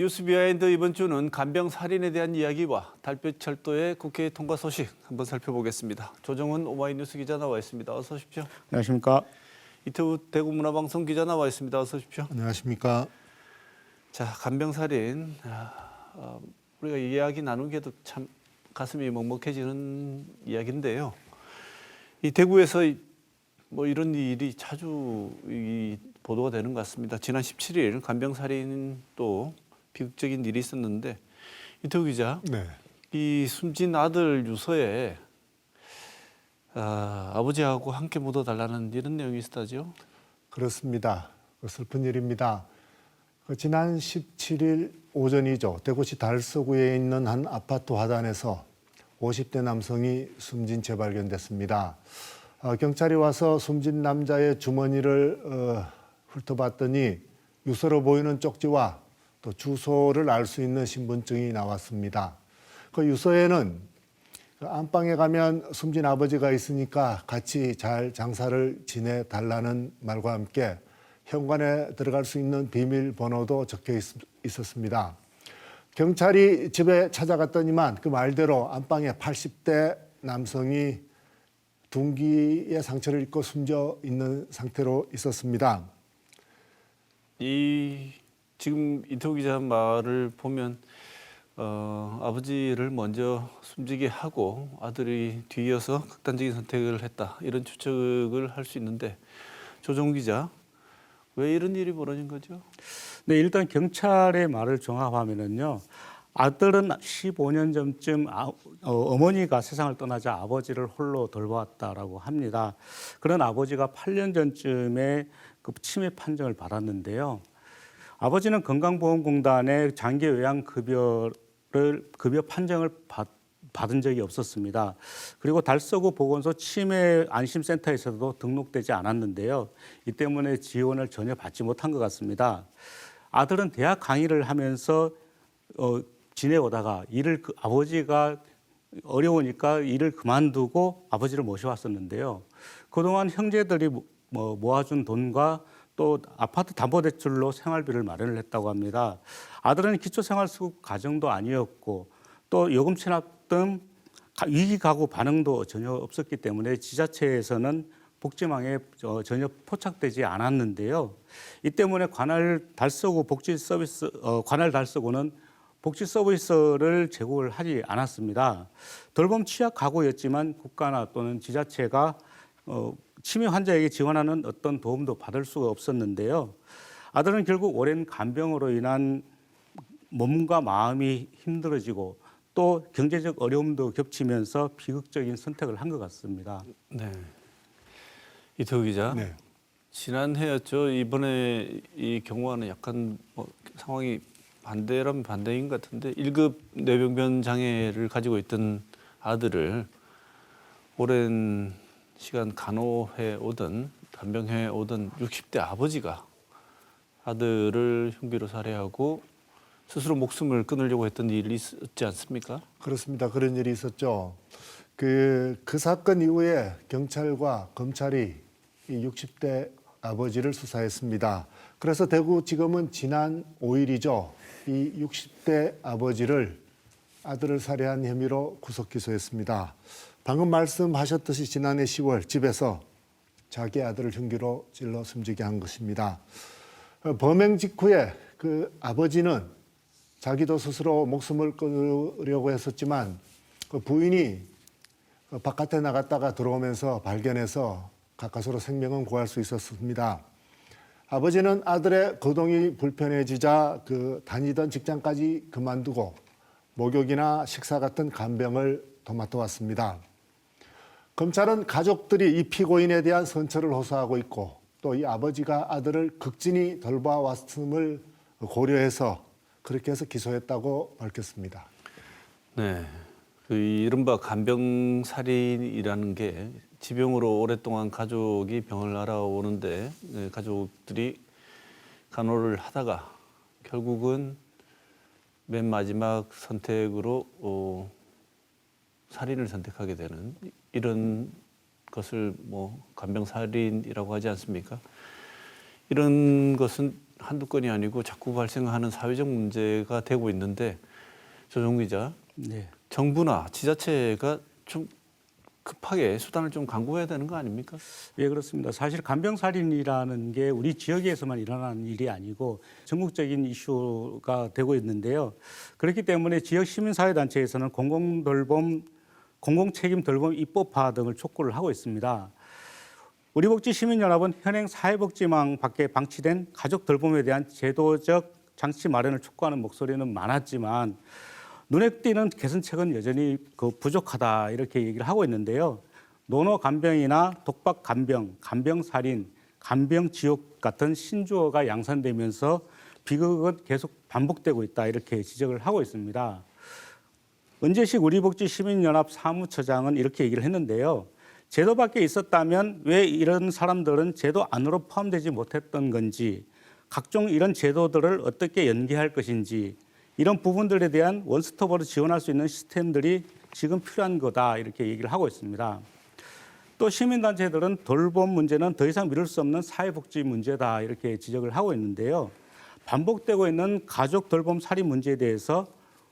뉴스 비하인드 이번 주는 간병 살인에 대한 이야기와 달빛철도의 국회 통과 소식 한번 살펴보겠습니다. 조정훈 오마이뉴스 기자 나와 있습니다. 어서 오십시오. 안녕하십니까. 이태우 대구문화방송 기자 나와 있습니다. 어서 오십시오. 안녕하십니까. 자, 간병 살인 아, 어, 우리가 이야기 나누기에도 참 가슴이 먹먹해지는 이야기인데요. 이 대구에서 이- 뭐 이런 일이 자주 이 보도가 되는 것 같습니다. 지난 17일 간병 살인 또 비극적인 일이 있었는데 이태우 기자, 네. 이 숨진 아들 유서에 아, 아버지하고 함께 묻어달라는 이런 내용이 있었다죠. 그렇습니다. 그 슬픈 일입니다. 그 지난 17일 오전이죠. 대구시 달서구에 있는 한 아파트 화단에서 50대 남성이 숨진 채 발견됐습니다. 어, 경찰이 와서 숨진 남자의 주머니를 어, 훑어봤더니 유서로 보이는 쪽지와 또 주소를 알 수 있는 신분증이 나왔습니다. 그 유서에는 그 안방에 가면 숨진 아버지가 있으니까 같이 잘 장사를 지내 달라는 말과 함께 현관에 들어갈 수 있는 비밀번호도 적혀 있, 있었습니다. 경찰이 집에 찾아갔더니만 그 말대로 안방에 80대 남성이 둔기에 상처를 입고 숨져 있는 상태로 있었습니다. 이 지금 이태우 기자 말을 보면 어, 아버지를 먼저 숨지게 하고 아들이 뒤이어서 극단적인 선택을 했다 이런 추측을 할 수 있는데 조정 기자 왜 이런 일이 벌어진 거죠? 네, 일단 경찰의 말을 종합하면은요. 아들은 15년 전쯤 아, 어, 머니가 세상을 떠나자 아버지를 홀로 돌보았다라고 합니다. 그런 아버지가 8년 전쯤에 그 치매 판정을 받았는데요. 아버지는 건강보험공단의 장기 요양급여를 급여 판정을 받, 받은 적이 없었습니다. 그리고 달서구 보건소 치매 안심센터에서도 등록되지 않았는데요. 이 때문에 지원을 전혀 받지 못한 것 같습니다. 아들은 대학 강의를 하면서 어, 지내오다가 일을 그, 아버지가 어려우니까 일을 그만두고 아버지를 모셔왔었는데요. 그동안 형제들이 모- 뭐 모아준 돈과 또 아파트 담보대출로 생활비를 마련을 했다고 합니다. 아들은 기초생활수급 가정도 아니었고 또 요금 체납 등 가- 위기 가구 반응도 전혀 없었기 때문에 지자체에서는 복지망에 저- 전혀 포착되지 않았는데요. 이 때문에 관할 달서구 복지 서비스 어, 관할 달서구는 복지 서비스를 제공을 하지 않았습니다. 돌봄 취약 가구였지만 국가나 또는 지자체가 어, 치매 환자에게 지원하는 어떤 도움도 받을 수가 없었는데요. 아들은 결국 오랜 간병으로 인한 몸과 마음이 힘들어지고 또 경제적 어려움도 겹치면서 비극적인 선택을 한 것 같습니다. 네. 이태우 기자 네. 지난해였죠. 이번에 이 경우와는 약간 뭐 상황이 반대라면 반대인 것 같은데 1급 뇌병변 장애를 가지고 있던 아들을 오랜 시간 간호해 오던 간병해 오던 60대 아버지가 아들을 흉기로 살해하고 스스로 목숨을 끊으려고 했던 일이 있었지 않습니까? 그렇습니다. 그런 일이 있었죠. 그, 그 사건 이후에 경찰과 검찰이 이 60대 아버지를 수사했습니다. 그래서 대구지검은 지난 5일이죠. 이 60대 아버지를 아들을 살해한 혐의로 구속 기소했습니다. 방금 말씀하셨듯이 지난해 10월 집에서 자기 아들을 흉기로 찔러 숨지게 한 것입니다. 어, 범행 직후에 그 아버지는 자기도 스스로 목숨을 끊으려고 했었지만 그 부인이 그 바깥에 나갔다가 들어오면서 발견해서 가까스로 생명은 구할 수 있었습니다. 아버지는 아들의 거동이 불편해지자 그 다니던 직장까지 그만두고 목욕이나 식사 같은 간병을 도맡아 왔습니다. 검찰은 가족들이 이 피고인에 대한 선처를 호소하고 있고 또 이 아버지가 아들을 극진히 돌봐왔음을 고려해서 그렇게 해서 기소했다고 밝혔습니다. 네. 그 이른바 간병 살인이라는 게 지병으로 오랫동안 가족이 병을 알아오는데 네, 가족들이 간호를 하다가 결국은 맨 마지막 선택으로 어, 살인을 선택하게 되는 이런 것을 뭐 간병 살인이라고 하지 않습니까? 이런 것은 한두 건이 아니고 자꾸 발생하는 사회적 문제가 되고 있는데 조정 기자, 네. 정부나 지자체가 좀 급하게 수단을 좀 강구해야 되는 거 아닙니까? 예, 그렇습니다. 사실 간병살인이라는 게 우리 지역에서만 일어나는 일이 아니고 전국적인 이슈가 되고 있는데요. 그렇기 때문에 지역 시민사회단체에서는 공공돌봄, 공공책임 돌봄 입법화 등을 촉구를 하고 있습니다. 우리복지 시민연합은 현행 사회복지망 밖에 방치된 가족 돌봄에 대한 제도적 장치 마련을 촉구하는 목소리는 많았지만 눈에 띄는 개선책은 여전히 그 부족하다 이렇게 얘기를 하고 있는데요. 노노 간병이나 독박 간병, 간병 살인, 간병 지옥 같은 신조어가 양산되면서 비극은 계속 반복되고 있다 이렇게 지적을 하고 있습니다. 은재식 우리복지 시민연합 사무처장은 이렇게 얘기를 했는데요. 제도 밖에 있었다면 왜 이런 사람들은 제도 안으로 포함되지 못했던 건지, 각종 이런 제도들을 어떻게 연계할 것인지, 이런 부분들에 대한 원스톱으로 지원할 수 있는 시스템들이 지금 필요한 거다 이렇게 얘기를 하고 있습니다. 또 시민단체들은 돌봄 문제는 더 이상 미룰 수 없는 사회복지 문제다 이렇게 지적을 하고 있는데요. 반복되고 있는 가족 돌봄 살인 문제에 대해서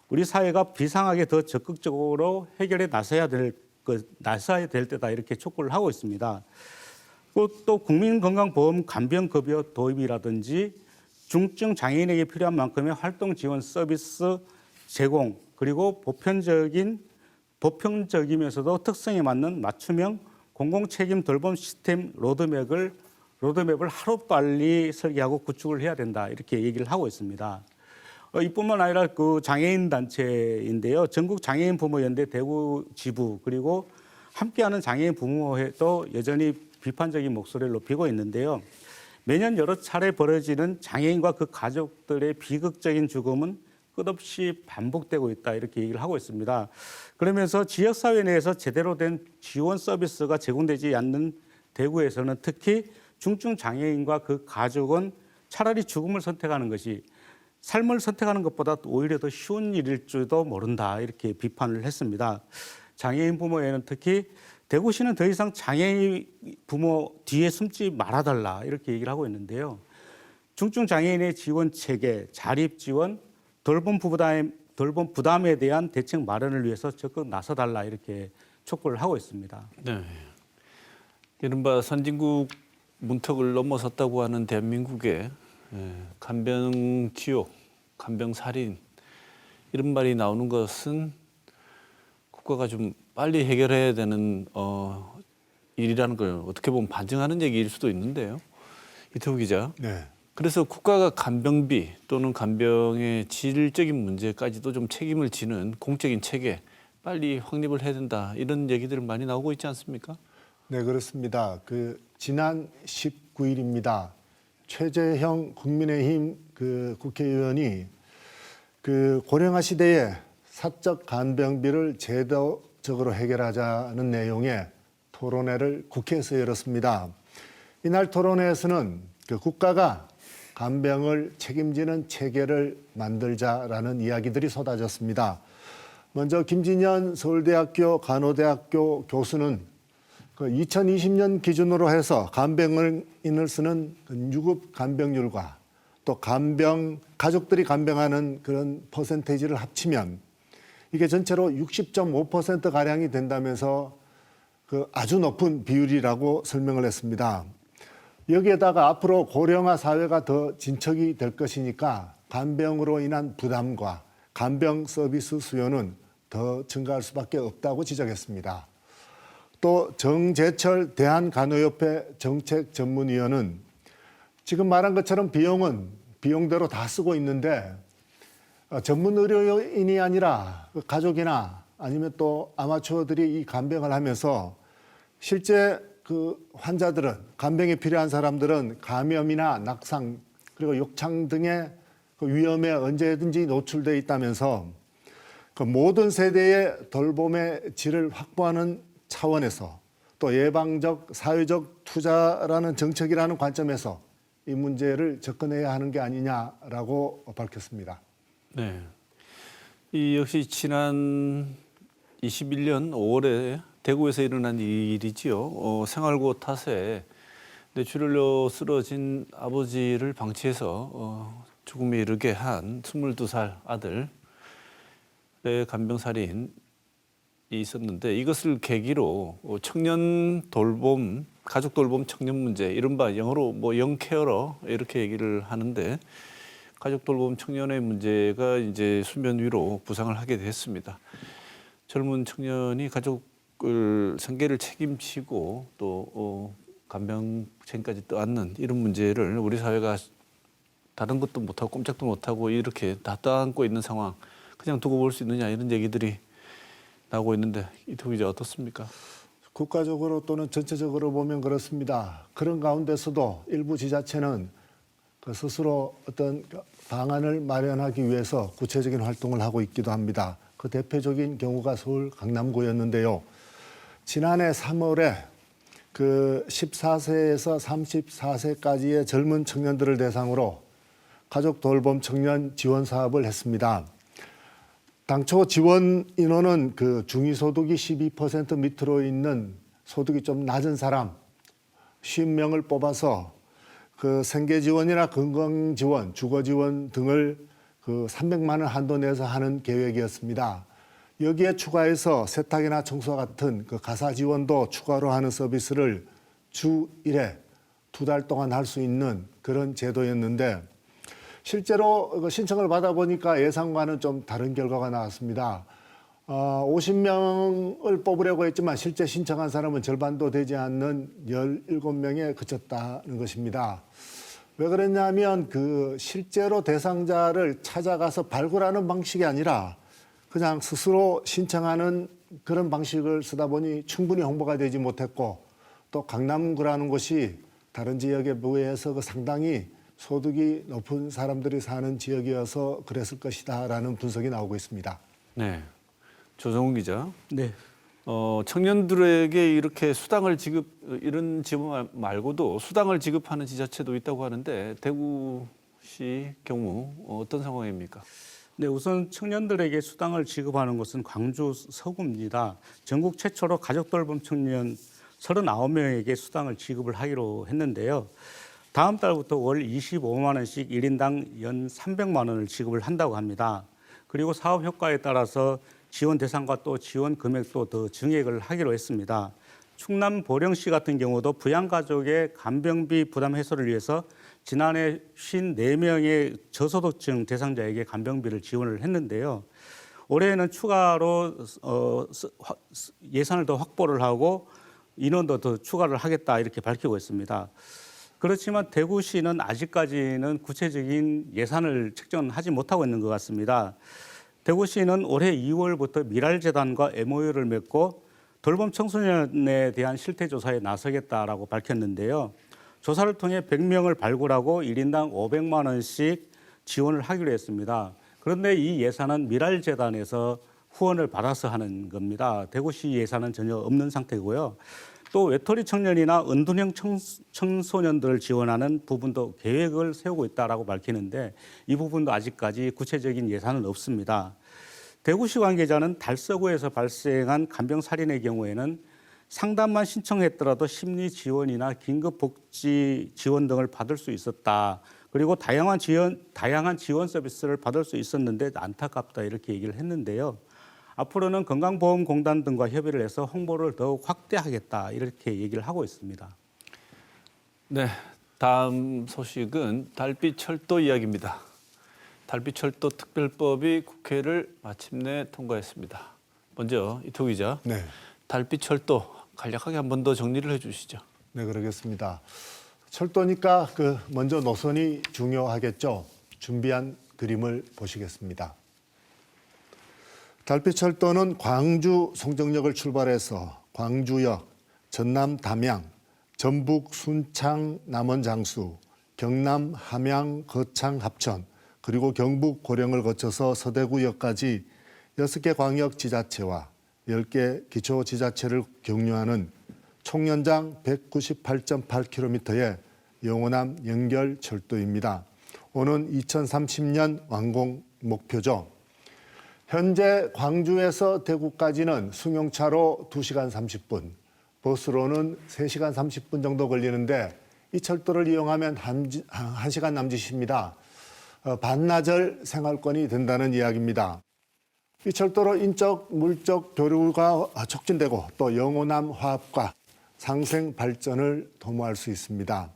우리 사회가 비상하게 더 적극적으로 해결에 나서야 될 것, 나서야 될 때다 이렇게 촉구를 하고 있습니다. 또, 또 국민건강보험 간병급여 도입이라든지 중증 장애인에게 필요한 만큼의 활동 지원 서비스 제공 그리고 보편적인 보편적이면서도 특성에 맞는 맞춤형 공공 책임 돌봄 시스템 로드맵을 로드맵을 하루 빨리 설계하고 구축을 해야 된다 이렇게 얘기를 하고 있습니다. 어, 이뿐만 아니라 그 장애인 단체인데요. 전국 장애인 부모 연대 대구 지부 그리고 함께하는 장애인 부모회도 여전히 비판적인 목소리를 높이고 있는데요. 매년 여러 차례 벌어지는 장애인과 그 가족들의 비극적인 죽음은 끝없이 반복되고 있다 이렇게 얘기를 하고 있습니다. 그러면서 지역 사회 내에서 제대로 된 지원 서비스가 제공되지 않는 대구에서는 특히 중증 장애인과 그 가족은 차라리 죽음을 선택하는 것이 삶을 선택하는 것보다 오히려 더 쉬운 일일 줄도 모른다 이렇게 비판을 했습니다. 장애인 부모에는 특히 대구시는 더 이상 장애인 부모 뒤에 숨지 말아달라 이렇게 얘기를 하고 있는데요. 중증 장애인의 지원 체계, 자립 지원, 돌봄 부담 돌봄 부담에 대한 대책 마련을 위해서 적극 나서달라 이렇게 촉구를 하고 있습니다. 네. 이른바 선진국 문턱을 넘어섰다고 하는 대한민국의 예, 간병 지옥, 간병 살인 이런 말이 나오는 것은 국가가 좀 빨리 해결해야 되는 어, 일이라는 걸 어떻게 보면 반증하는 얘기일 수도 있는데요. 이태우 기자. 네. 그래서 국가가 간병비 또는 간병의 질적인 문제까지도 좀 책임을 지는 공적인 체계 빨리 확립을 해야 된다 이런 얘기들 많이 나오고 있지 않습니까? 네, 그렇습니다. 그 지난 19일입니다. 최재형 국민의힘 그 국회의원이 그 고령화 시대에 사적 간병비를 제도적으로 해결하자는 내용의 토론회를 국회에서 열었습니다. 이날 토론회에서는 그 국가가 간병을 책임지는 체계를 만들자라는 이야기들이 쏟아졌습니다. 먼저 김진현 서울대학교 간호대학교 교수는 그 2020년 기준으로 해서 간병인을 쓰는 그 유급 간병률과 또 간병 가족들이 간병하는 그런 퍼센테이지를 합치면 이게 전체로 60.5% 가량이 된다면서 그 아주 높은 비율이라고 설명을 했습니다. 여기에다가 앞으로 고령화 사회가 더 진척이 될 것이니까 간병으로 인한 부담과 간병 서비스 수요는 더 증가할 수밖에 없다고 지적했습니다. 또 정재철 대한간호협회 정책 전문위원은 지금 말한 것처럼 비용은 비용대로 다 쓰고 있는데 어, 전문 의료인이 아니라 그 가족이나 아니면 또 아마추어들이 이 간병을 하면서 실제 그 환자들은 간병이 필요한 사람들은 감염이나 낙상 그리고 욕창 등의 그 위험에 언제든지 노출돼 있다면서 그 모든 세대의 돌봄의 질을 확보하는 차원에서 또 예방적 사회적 투자라는 정책이라는 관점에서 이 문제를 접근해야 하는 게 아니냐라고 밝혔습니다. 네. 이 역시 지난 21년 5월에 대구에서 일어난 일이지요. 어, 생활고 탓에 뇌출혈로 쓰러진 아버지를 방치해서 어, 죽음에 이르게 한 22살 아들의 간병살인이 있었는데 이것을 계기로 어, 청년 돌봄, 가족 돌봄 청년 문제, 이른바 영어로 뭐 영케어러 이렇게 얘기를 하는데 가족 돌봄 청년의 문제가 이제 수면 위로 부상을 하게 됐습니다. 젊은 청년이 가족을 생계를 책임지고 또 어, 간병체까지 떠안는 이런 문제를 우리 사회가 다른 것도 못하고 꼼짝도 못하고 이렇게 다 떠안고 있는 상황 그냥 두고 볼 수 있느냐 이런 얘기들이 나오고 있는데 이토 기자 어떻습니까? 국가적으로 또는 전체적으로 보면 그렇습니다. 그런 가운데서도 일부 지자체는 그 스스로 어떤 방안을 마련하기 위해서 구체적인 활동을 하고 있기도 합니다. 그 대표적인 경우가 서울 강남구였는데요. 지난해 3월에 그 14세에서 34세까지의 젊은 청년들을 대상으로 가족 돌봄 청년 지원 사업을 했습니다. 당초 지원 인원은 그 중위소득이 12% 밑으로 있는 소득이 좀 낮은 사람 50명을 뽑아서 그 생계 지원이나 건강 지원, 주거 지원 등을 그 300만 원 한도 내에서 하는 계획이었습니다. 여기에 추가해서 세탁이나 청소 같은 그 가사 지원도 추가로 하는 서비스를 주 1회 두 달 동안 할 수 있는 그런 제도였는데 실제로 그 신청을 받아보니까 예상과는 좀 다른 결과가 나왔습니다. 어, 50명을 뽑으려고 했지만 실제 신청한 사람은 절반도 되지 않는 17명에 그쳤다는 것입니다. 왜 그랬냐면 그 실제로 대상자를 찾아가서 발굴하는 방식이 아니라 그냥 스스로 신청하는 그런 방식을 쓰다 보니 충분히 홍보가 되지 못했고 또 강남구라는 곳이 다른 지역에 비해서 그 상당히 소득이 높은 사람들이 사는 지역이어서 그랬을 것이다라는 분석이 나오고 있습니다. 네, 조정훈 기자. 네. 어, 청년들에게 이렇게 수당을 지급 이런 지원 말고도 수당을 지급하는 지자체도 있다고 하는데 대구시 경우 어떤 상황입니까? 네, 우선 청년들에게 수당을 지급하는 곳은 광주 서구입니다. 전국 최초로 가족 돌봄 청년 39명에게 수당을 지급을 하기로 했는데요. 다음 달부터 월 25만 원씩 1인당 연 300만 원을 지급을 한다고 합니다. 그리고 사업 효과에 따라서 지원 대상과 또 지원 금액도 더 증액을 하기로 했습니다. 충남 보령시 같은 경우도 부양가족의 간병비 부담 해소를 위해서 지난해 54명의 저소득층 대상자에게 간병비를 지원을 했는데요. 올해는 추가로 어, 예산을 더 확보를 하고 인원도 더 추가를 하겠다 이렇게 밝히고 있습니다. 그렇지만 대구시는 아직까지는 구체적인 예산을 책정하지 못하고 있는 것 같습니다. 대구시는 올해 2월부터 미랄재단과 MOU를 맺고 돌봄 청소년에 대한 실태 조사에 나서겠다라고 밝혔는데요. 조사를 통해 100명을 발굴하고 1인당 500만 원씩 지원을 하기로 했습니다. 그런데 이 예산은 미랄재단에서 후원을 받아서 하는 겁니다. 대구시 예산은 전혀 없는 상태고요. 또 외톨이 청년이나 은둔형 청, 청소년들을 지원하는 부분도 계획을 세우고 있다라고 밝히는데 이 부분도 아직까지 구체적인 예산은 없습니다. 대구시 관계자는 달서구에서 발생한 간병 살인의 경우에는 상담만 신청했더라도 심리 지원이나 긴급 복지 지원 등을 받을 수 있었다. 그리고 다양한 지원 다양한 지원 서비스를 받을 수 있었는데 안타깝다 이렇게 얘기를 했는데요. 앞으로는 건강보험공단 등과 협의를 해서 홍보를 더욱 확대하겠다 이렇게 얘기를 하고 있습니다. 네, 다음 소식은 달빛 철도 이야기입니다. 달빛 철도 특별법이 국회를 마침내 통과했습니다. 먼저 이토 기자, 네. 달빛 철도 간략하게 한 번 더 정리를 해주시죠. 네, 그러겠습니다. 철도니까 그 먼저 노선이 중요하겠죠. 준비한 그림을 보시겠습니다. 달빛철도는 광주 송정역을 출발해서 광주역, 전남 담양, 전북 순창 남원 장수, 경남 함양 거창 합천, 그리고 경북 고령을 거쳐서 서대구역까지 6개 광역 지자체와 10개 기초 지자체를 경유하는 총 연장 198.8km의 영원함 연결 철도입니다. 오는 2030년 완공 목표죠. 현재 광주에서 대구까지는 승용차로 2시간 30분, 버스로는 3시간 30분 정도 걸리는데 이 철도를 이용하면 한, 지- 한 시간 남짓입니다. 어, 반나절 생활권이 된다는 이야기입니다. 이 철도로 인적, 물적 교류가 촉진되고 또 영호남 화합과 상생 발전을 도모할 수 있습니다.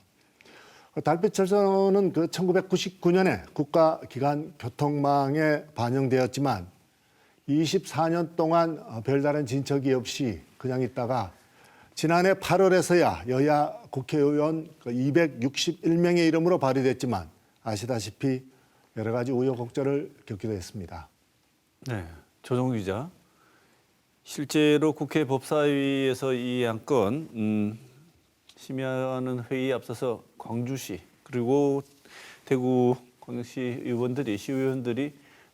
달빛철도는 그 1999년에 국가기관 교통망에 반영되었지만 24년 동안 어, 별다른 진척이 없이 그냥 있다가 지난해 8월에서야 여야 국회의원 그 261명의 이름으로 발의됐지만 아시다시피 여러 가지 우여곡절을 겪기도 했습니다. 네, 조정우 기자. 실제로 국회 법사위에서 이 안건 음, 심의하는 회의에 앞서서 광주시 그리고 대구 광역시 의원들이 시의원들이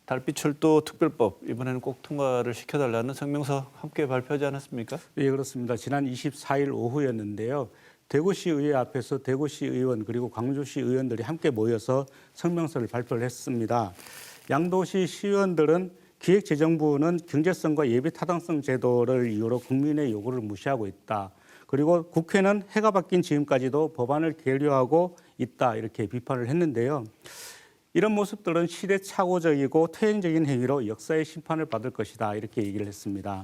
달빛철도 특별법 이번에는 꼭 통과를 시켜달라는 성명서 함께 발표하지 않았습니까? 예, 그렇습니다. 지난 24일 오후였는데요. 대구시 의회 앞에서 대구시 의원 그리고 광주시 의원들이 함께 모여서 성명서를 발표를 했습니다. 양도시 시의원들은 기획재정부는 경제성과 예비 타당성 제도를 이유로 국민의 요구를 무시하고 있다. 그리고 국회는 해가 바뀐 지금까지도 법안을 계류하고 있다 이렇게 비판을 했는데요. 이런 모습들은 시대착오적이고 퇴행적인 행위로 역사의 심판을 받을 것이다 이렇게 얘기를 했습니다.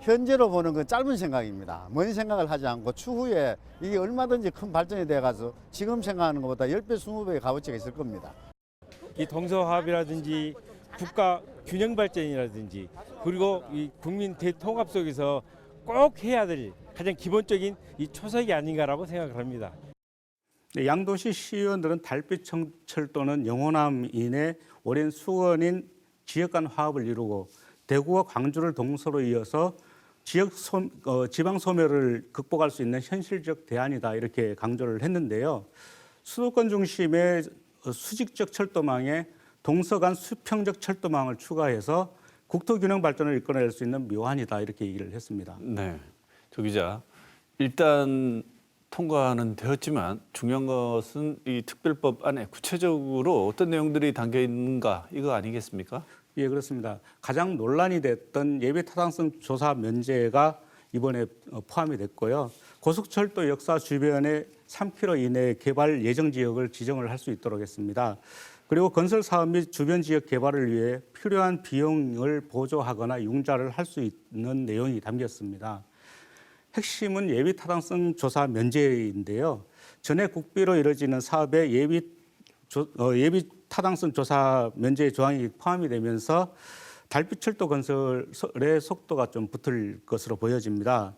현재로 보는 건 짧은 생각입니다. 먼 생각을 하지 않고 추후에 이게 얼마든지 큰 발전이 돼가지고 지금 생각하는 것보다 10배, 20배의 값어치가 있을 겁니다. 이 동서화합이라든지 국가 균형 발전이라든지 그리고 이 국민 대통합 속에서 꼭 해야 될 가장 기본적인 이 초석이 아닌가라고 생각을 합니다. 네, 양도시 시의원들은 달빛 청- 철도는 영호남 인의 오랜 수건인 지역 간 화합을 이루고 대구와 광주를 동서로 이어서 지역 소, 어, 지방 소멸을 극복할 수 있는 현실적 대안이다 이렇게 강조를 했는데요. 수도권 중심의 어, 수직적 철도망에 동서 간 수평적 철도망을 추가해서 국토 균형 발전을 이끌어낼 수 있는 묘안이다 이렇게 얘기를 했습니다. 네, 조 기자. 일단 통과는 되었지만 중요한 것은 이 특별법 안에 구체적으로 어떤 내용들이 담겨 있는가 이거 아니겠습니까? 예, 그렇습니다. 가장 논란이 됐던 예비 타당성 조사 면제가 이번에 어, 포함이 됐고요. 고속철도 역사 주변에 3km 이내 개발 예정 지역을 지정을 할 수 있도록 했습니다. 그리고 건설 사업 및 주변 지역 개발을 위해 필요한 비용을 보조하거나 융자를 할 수 있는 내용이 담겼습니다. 핵심은 예비 타당성 조사 면제인데요. 전에 국비로 이뤄지는 사업에 예비 조, 어, 예비 타당성 조사 면제 조항이 포함이 되면서 달빛철도 건설의 속도가 좀 붙을 것으로 보여집니다.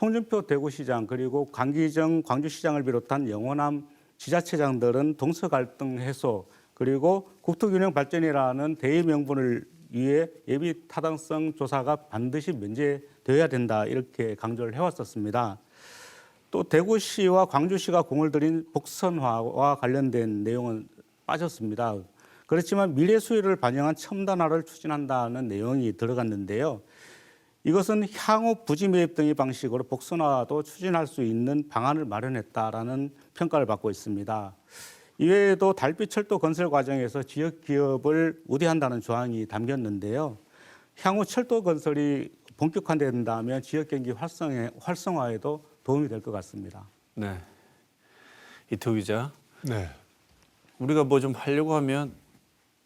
홍준표 대구시장 그리고 강기정 광주시장을 비롯한 영호남 지자체장들은 동서 갈등 해소 그리고 국토균형 발전이라는 대의 명분을 위해 예비 타당성 조사가 반드시 면제 되어야 된다 이렇게 강조를 해왔었습니다. 또 대구시와 광주시가 공을 들인 복선화와 관련된 내용은 빠졌습니다. 그렇지만 미래 수요를 반영한 첨단화를 추진한다는 내용이 들어갔는데요. 이것은 향후 부지 매입 등의 방식으로 복선화도 추진할 수 있는 방안을 마련했다라는 평가를 받고 있습니다. 이외에도 달빛 철도 건설 과정에서 지역 기업을 우대한다는 조항이 담겼는데요. 향후 철도 건설이 본격화된다면 지역 경기 활성화, 활성화에도 도움이 될 것 같습니다. 네, 이태우 기자. 네. 우리가 뭐 좀 하려고 하면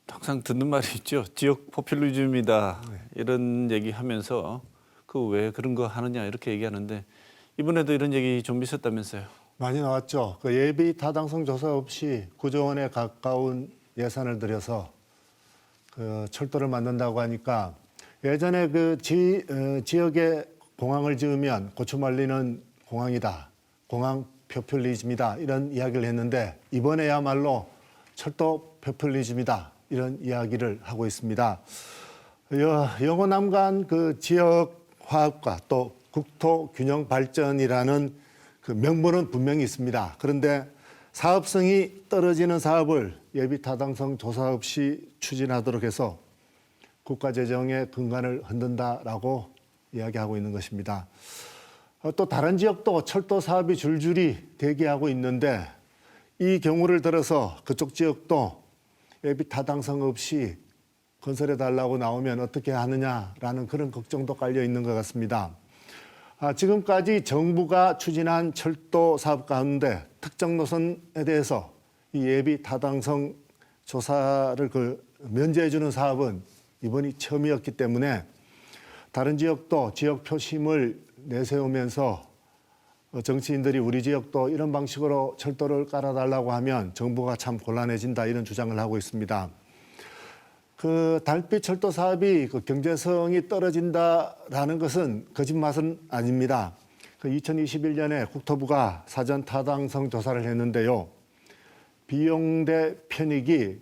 항상 듣는 말이 있죠. 지역 포퓰리즘이다. 이런 얘기하면서 그 왜 그런 거 하느냐 이렇게 얘기하는데 이번에도 이런 얘기 좀 있었다면서요. 많이 나왔죠. 그 예비 타당성 조사 없이 9조 원에 가까운 예산을 들여서 그 철도를 만든다고 하니까 예전에 그 지, 어, 지역에 공항을 지으면 고추 말리는 공항이다. 공항 표퓰리즘이다. 이런 이야기를 했는데 이번에야말로 철도 표퓰리즘이다. 이런 이야기를 하고 있습니다. 여- 영호남간 그 지역 화합과 또 국토 균형 발전이라는 그 명분은 분명히 있습니다. 그런데 사업성이 떨어지는 사업을 예비 타당성 조사 없이 추진하도록 해서 국가 재정의 근간을 흔든다라고 이야기하고 있는 것입니다. 어, 또 다른 지역도 철도 사업이 줄줄이 대기하고 있는데 이 경우를 들어서 그쪽 지역도 예비 타당성 없이 건설해 달라고 나오면 어떻게 하느냐라는 그런 걱정도 깔려 있는 것 같습니다. 아, 지금까지 정부가 추진한 철도 사업 가운데 특정 노선에 대해서 이 예비 타당성 조사를 그 면제해 주는 사업은 이번이 처음이었기 때문에 다른 지역도 지역 표심을 내세우면서 어, 정치인들이 우리 지역도 이런 방식으로 철도를 깔아달라고 하면 정부가 참 곤란해진다 이런 주장을 하고 있습니다. 그 달빛 철도 사업이 그 경제성이 떨어진다라는 것은 거짓말은 아닙니다. 그 2021년에 국토부가 사전 타당성 조사를 했는데요. 비용 대 편익이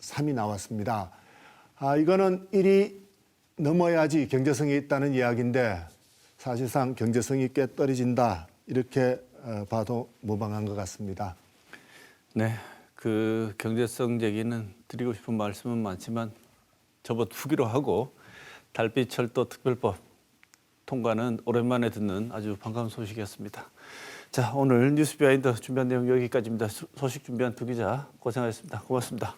0.483이 나왔습니다. 아, 이거는 1이 넘어야지 경제성이 있다는 이야기인데 사실상 경제성이 꽤 떨어진다 이렇게 어, 봐도 무방한 것 같습니다. 네, 그 경제성 얘기는 드리고 싶은 말씀은 많지만 후기로 하고 달빛 철도 특별법 통과는 오랜만에 듣는 아주 반가운 소식이었습니다. 자, 오늘 뉴스 비하인드 준비한 내용 여기까지입니다. 소- 소식 준비한 두 기자 고생하셨습니다. 고맙습니다.